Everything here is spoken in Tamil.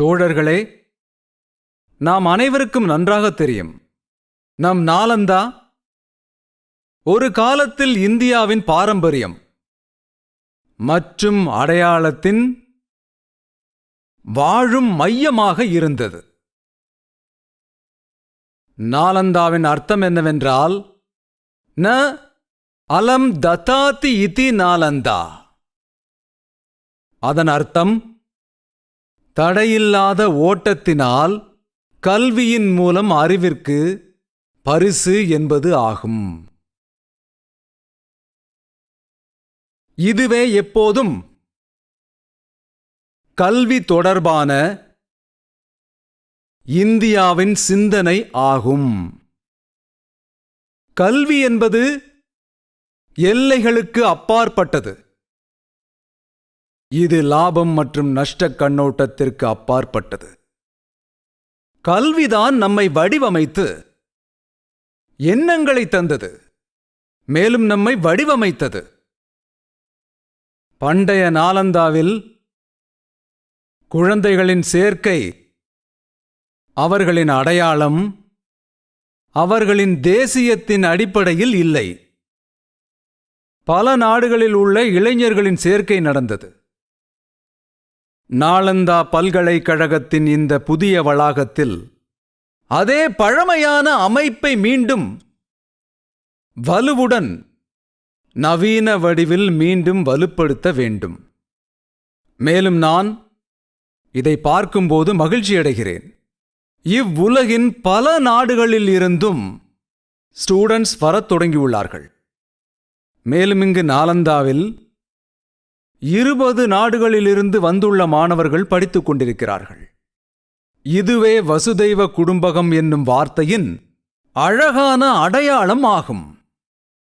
தோழர்களே நாம் அனைவருக்கும் நன்றாக தெரியும். நம் நாலந்தா ஒரு காலத்தில் இந்தியாவின் பாரம்பரியம் மற்றும் அடையாளத்தின் வாழும் மையமாக இருந்தது. நாலந்தாவின் அர்த்தம் என்னவென்றால் ந அலம் தத்தாத்தி இதி நாலந்தா அதன் அர்த்தம் தடையில்லாத ஓட்டத்தினால் கல்வியின் மூலம் அறிவிற்கு பரிசு என்பது ஆகும். இதுவே எப்போதும் கல்வி தொடர்பான இந்தியாவின் சிந்தனை ஆகும். கல்வி என்பது எல்லைகளுக்கு அப்பாற்பட்டது. இது லாபம் மற்றும் நஷ்ட கண்ணோட்டத்திற்கு அப்பாற்பட்டது. கல்விதான் நம்மை வடிவமைத்து எண்ணங்களை தந்தது. மேலும் நம்மை வடிவமைத்தது. பண்டைய நாலந்தாவில் குழந்தைகளின் சேர்க்கை அவர்களின் அடையாளம் அவர்களின் தேசியத்தின் அடிப்படையில் இல்லை. பல நாடுகளில் உள்ள இளைஞர்களின் சேர்க்கை நடந்தது. நாளந்தா பல்கலைக்கழகத்தின் இந்த புதிய வளாகத்தில் அதே பழமையான அமைப்பை மீண்டும் வலுவுடன் நவீன வடிவில் மீண்டும் வலுப்படுத்த வேண்டும். மேலும் நான் இதை பார்க்கும்போது மகிழ்ச்சியடைகிறேன் இவ்வுலகின் பல நாடுகளில் இருந்தும் ஸ்டூடெண்ட்ஸ் வரத் தொடங்கியுள்ளார்கள். மேலும் இங்கு நாலந்தாவில் இருபது நாடுகளிலிருந்து வந்துள்ள மாணவர்கள் படித்துக் கொண்டிருக்கிறார்கள். இதுவே வசுதெய்வ குடும்பகம் என்னும் வார்த்தையின் அழகான அடையாளம் ஆகும்.